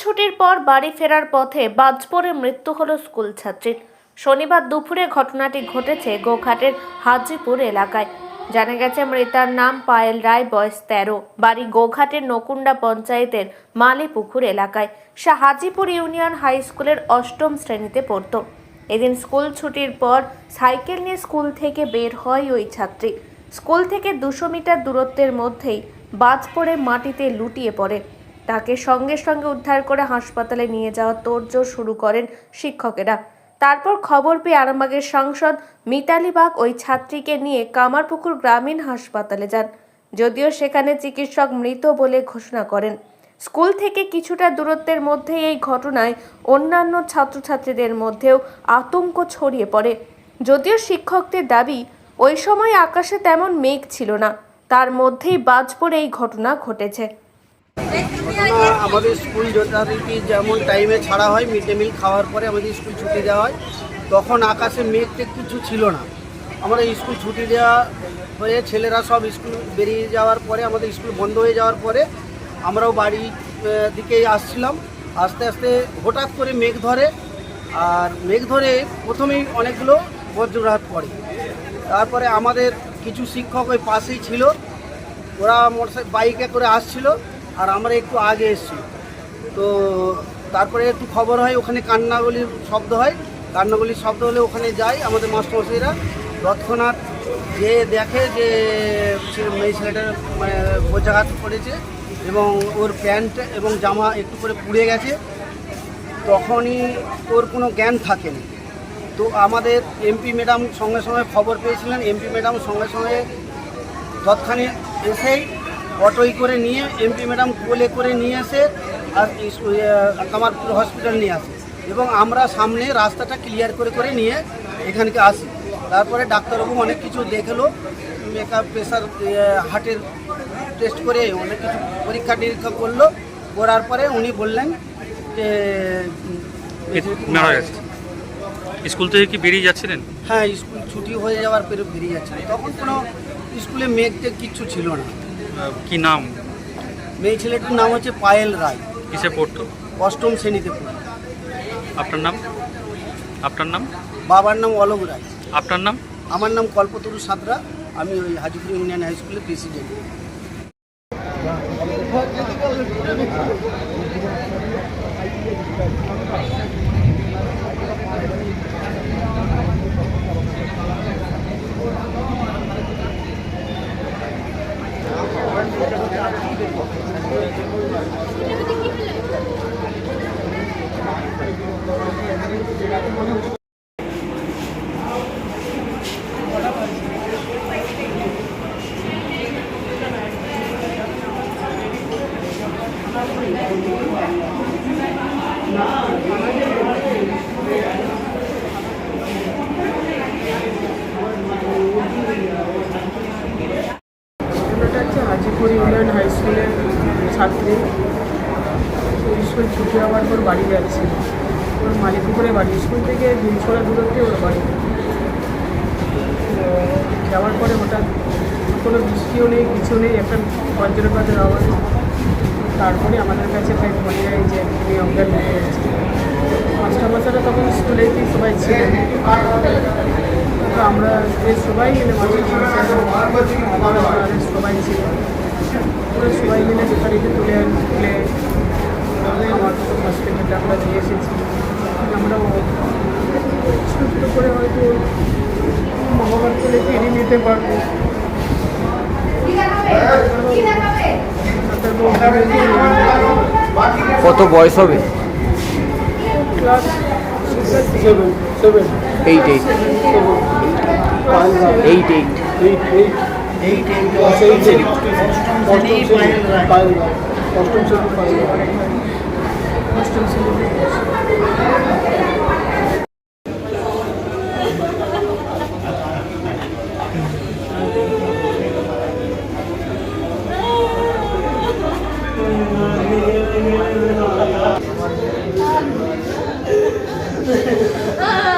ছুটির পর বাড়ি ফেরার পথে বাজ মৃত্যু হল স্কুল ছাত্রীর। শনিবার দুপুরে ঘটনাটি ঘটেছে গোঘাটের হাজিপুর এলাকায়। জানা গেছে, মৃতার নাম পায়েল রায়, বয়স তেরো, বাড়ি গোঘাটের নকুন্ডা পঞ্চায়েতের মালিপুকুর এলাকায়। সে হাজিপুর ইউনিয়ন হাই স্কুলের অষ্টম শ্রেণীতে পড়তো। এদিন স্কুল ছুটির পর সাইকেল নিয়ে স্কুল থেকে বের হয় ওই ছাত্রী। স্কুল থেকে দুশো মিটার দূরত্বের মধ্যেই বাজ পড়ে মাটিতে লুটিয়ে পড়ে। তাকে সঙ্গে সঙ্গে উদ্ধার করে হাসপাতালে নিয়ে যাওয়া তোড়জোড় শুরু করেন শিক্ষকেরা। তারপর খবর পেয়ে আরামবাগের সাংসদ মিতালি বাগ ওই ছাত্রীকে নিয়ে কামারপুকুর গ্রামীণ হাসপাতালে যান, যদিও সেখানে চিকিৎসক মৃত বলে ঘোষণা করেন। স্কুল থেকে কিছুটা দূরত্বের মধ্যেই এই ঘটনায় অন্যান্য ছাত্রছাত্রীদের মধ্যেও আতঙ্ক ছড়িয়ে পড়ে। যদিও শিক্ষকদের দাবি, ওই সময় আকাশে তেমন মেঘ ছিল না, তার মধ্যেই বাজ পড়ে এই ঘটনা ঘটেছে। আমাদের স্কুল যথারীতি যেমন টাইমে ছাড়া হয় মিড ডে মিল খাওয়ার পরে আমাদের স্কুল ছুটি দেওয়া হয়। তখন আকাশে মেঘ টেঘ কিছু ছিল না। আমরা স্কুল ছুটি দেওয়া হয়ে ছেলেরা সব স্কুল বেরিয়ে যাওয়ার পরে, আমাদের স্কুল বন্ধ হয়ে যাওয়ার পরে আমরাও বাড়ি দিকেই আসছিলাম। আস্তে আস্তে হঠাৎ করে মেঘ ধরে আর মেঘ ধরে প্রথমেই অনেকগুলো বজ্রঘাত পড়ে। তারপরে আমাদের কিছু শিক্ষক ওই পাশেই ছিল। ওরা মোটর বাইকে করে আসছিল। আর আমরা একটু আগে এসেছি। তো তারপরে একটু খবর হয়, ওখানে কান্নাগুলির শব্দ হয়। কান্নাগুলির শব্দ হলে ওখানে যাই আমাদের মাস্টারমশাইরা। তৎক্ষণাৎ যে দেখে যে মেয়ে ছেলেটার মানে বোঝাঘাত করেছে এবং ওর প্যান্ট এবং জামা একটু করে পুড়ে গেছে, তখনই ওর কোনো জ্ঞান থাকেনি। তো আমাদের এমপি ম্যাডাম সঙ্গে সঙ্গে খবর পেয়েছিলেন। এমপি ম্যাডাম সঙ্গে সঙ্গে তৎক্ষণে এসেই অটোই করে নিয়ে এমপি ম্যাডাম কোলে করে নিয়ে এসে আর ইয়ে, কামারপুর হসপিটাল নিয়ে আসে। এবং আমরা সামনে রাস্তাটা ক্লিয়ার করে করে নিয়ে এখানকে আসি। তারপরে ডাক্তারবাবু অনেক কিছু দেখল মেকআপ প্রেশার হার্টের টেস্ট করে অনেক কিছু পরীক্ষা নিরীক্ষা করল। করার পরে উনি বললেন যে মারা গেছে। স্কুল থেকে কি বেরিয়ে যাচ্ছিলেন? হ্যাঁ স্কুল ছুটি হয়ে যাওয়ার পরে বেরিয়ে যাচ্ছে তখন কোনো স্কুলে মেঘ কিচ্ছু ছিল না। কি নাম? মেয়ে ছেলেটির নাম হচ্ছে পায়েল রায়। কিসে পড়তো? অষ্টম শ্রেণীতে পড়তো। আপনার নাম? আপনার নাম? বাবার নাম অলোক রায়। আপনার নাম? আমার নাম কল্পতরু সাঁতরা। আমি ওই হাজিপুর ইউনিয়ন হাই স্কুলের প্রেসিডেন্ট ঘটনাটা হচ্ছে হাজিপুর ইউনিয়ন হাই স্কুলের ছাত্রী তো স্কুল পর বাড়ি যাচ্ছে ওর মালিকপুরে বাড়ি। স্কুল থেকে দিনছড়া দূরত্বে ওর বাড়ি। যাওয়ার পরে হঠাৎ কোনো বৃষ্টিও নেই, কিছু নেই, একটা বজ্রপাতের আওয়াজ। তারপরে আমাদের কাছে তাই মনে হয় যে তিনি অজ্ঞান হয়ে গেছে। মাস্টারমশাইরা তখন স্কুলেই সবাই ছিলেন তো আমরা সবাই মিলে সবাই ছিল। সবাই মিলে যথারীতি তুলে তুলে অনলাইন হসপিটালে আমরা নিয়ে এসেছি আমরাও ছোটো করে হয়তো মহাভারতগুলো ফিরিয়ে নিতে পারব কত বয়স হবে eight eight eight eight eight eight eight অষ্টম শ্রেণী পাস অষ্টম শ্রেণী Ah!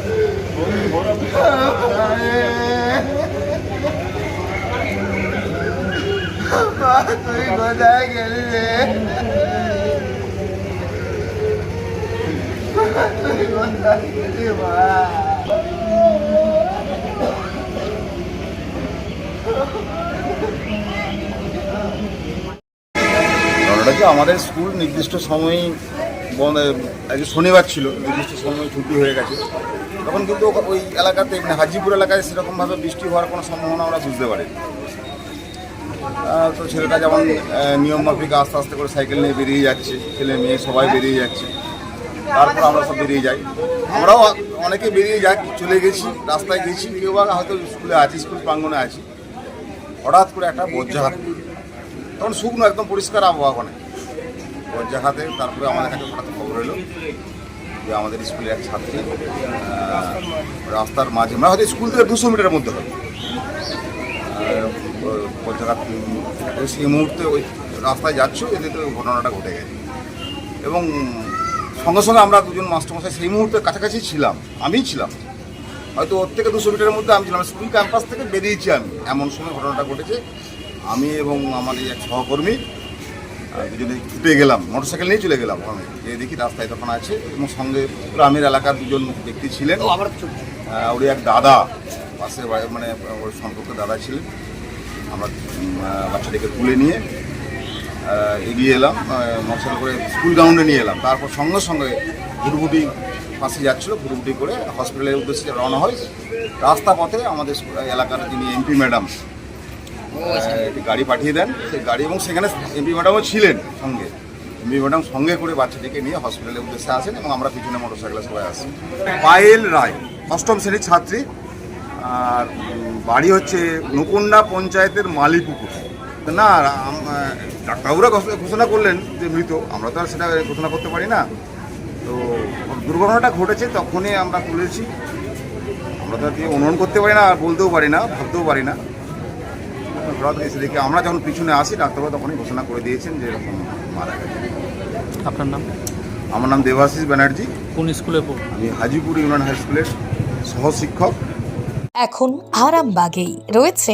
আমাদের স্কুল নির্দিষ্ট সময়ই বন্ধ শনিবার ছিল নির্দিষ্ট সময় ছুটি হয়ে গেছে। তখন কিন্তু ওই এলাকাতে মানে হাজিপুর এলাকায় সেরকমভাবে বৃষ্টি হওয়ার কোনো সম্ভাবনা আমরা বুঝতে পারি তো ছেলেটা যেমন নিয়ম মাফিক আস্তে আস্তে করে সাইকেল নিয়ে বেরিয়ে যাচ্ছে ছেলে মেয়ে সবাই বেরিয়ে যাচ্ছে। তারপর আমরা সব বেরিয়ে যাই। আমরাও অনেকে বেরিয়ে যাই চলে গেছি রাস্তায় গেছি কেউ বা হয়তো স্কুলে আছি স্কুল প্রাঙ্গনে আছি। হঠাৎ করে একটা বজ্রাঘাত। তখন শুকনো একদম পরিষ্কার আবহাওয়া ওখানে। বজ্রাঘাতে তারপরে আমাদের কাছে হঠাৎ খবর এলো। যে আমাদের স্কুলের এক ছাত্রী রাস্তার মাঝে মানে হয়তো স্কুল থেকে দুশো মিটারের মধ্যে হবে সেই মুহূর্তে ওই রাস্তায় যাচ্ছ, এতে তো ঘটনাটা ঘটে গেছে। এবং সঙ্গে সঙ্গে আমরা দুজন মাস্টারমশাই সেই মুহূর্তে কাছাকাছি ছিলাম, আমিই ছিলাম। হয়তো ওর থেকে দুশো মিটারের মধ্যে আমি ছিলাম, স্কুল ক্যাম্পাস থেকে বেরিয়েছি আমি। এমন সময় ঘটনাটা ঘটেছে। আমি এবং আমার এক সহকর্মী দুজনে ছুটে গেলাম মোটরসাইকেল নিয়ে চলে গেলাম ওখানে। গিয়ে দেখি রাস্তায় তখন আছে এবং সঙ্গে গ্রামের এলাকার দুজন ব্যক্তি ছিলেন। ওরই এক দাদা পাশে বাড়ি- মানে ওর সম্পর্ক দাদা ছিলেন। আমরা বাচ্চাটিকে তুলে নিয়ে এগিয়ে এলাম মোটরসাইকেল করে স্কুল গ্রাউন্ডে নিয়ে এলাম। তারপর সঙ্গে সঙ্গে ভুরভুটি পাশে যাচ্ছিল ভুরভুটি করে হসপিটালের উদ্দেশ্যে রওনা হয়। রাস্তা পথে আমাদের এলাকার যিনি এমপি ম্যাডাম গাড়ি পাঠিয়ে দেন। সেই গাড়ি এবং সেখানে এমপি ম্যাডামও ছিলেন সঙ্গে। এমপি ম্যাডাম সঙ্গে করে বাচ্চাটিকে নিয়ে হসপিটালের উদ্দেশ্যে আসেন এবং আমরা পিছনে মোটরসাইকেলে সবাই আসি। পায়েল রায়, অষ্টম শ্রেণির ছাত্রী। আর বাড়ি হচ্ছে নকুন্ডা পঞ্চায়েতের মালিপুকুর। না ডাক্তারবাবুরা ঘোষণা করলেন যে মৃত। আমরা তো আর সেটা ঘোষণা করতে পারি না। তো দুর্ঘটনাটা ঘটেছে, তখনই আমরা তুলেছি। আমরা তো আর অনুমান করতে পারি না, আর বলতেও পারি না, ভাবতেও পারি না। হঠাৎ এসে দেখে আমরা যখন পিছনে আসি ডাক্তারবাবু তখনই ঘোষণা করে দিয়েছেন যে এরকম মারা গেছে। আপনার নাম? আমার নাম দেবাশিস ব্যানার্জি। কোন স্কুলে পড়ো আমি হাজিপুর ইউনিয়ন হাই স্কুলের সহশিক্ষক। এখন আরামবাগেই রয়েছে